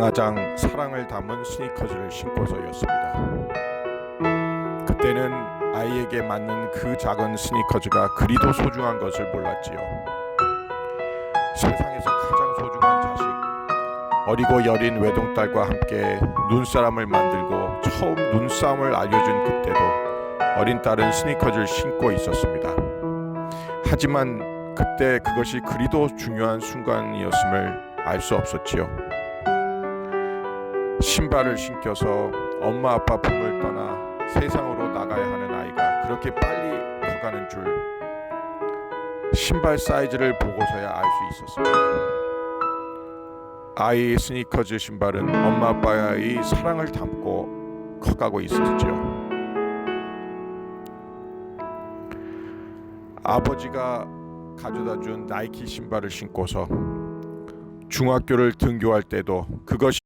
가장 사랑을 담은 스니커즈를 신고서였습니다. 그때는 아이에게 맞는 그 작은 스니커즈가 그리도 소중한 것을 몰랐지요. 세상에서 가장 소중한 자식, 어리고 여린 외동딸과 함께 눈사람을 만들고 처음 눈싸움을 알려준 그때도 어린 딸은 스니커즈를 신고 있었습니다. 하지만 그때 그것이 그리도 중요한 순간이었음을 알 수 없었지요. 신발을 신겨서 엄마 아빠 품을 떠나 세상으로 나가야 하는 아이가 그렇게 빨리 커가는 줄 신발 사이즈를 보고서야 알 수 있었습니다. 아이 스니커즈 신발은 엄마 아빠의 사랑을 담고 커가고 있었죠. 아버지가 가져다 준 나이키 신발을 신고서 중학교를 등교할 때도 그것이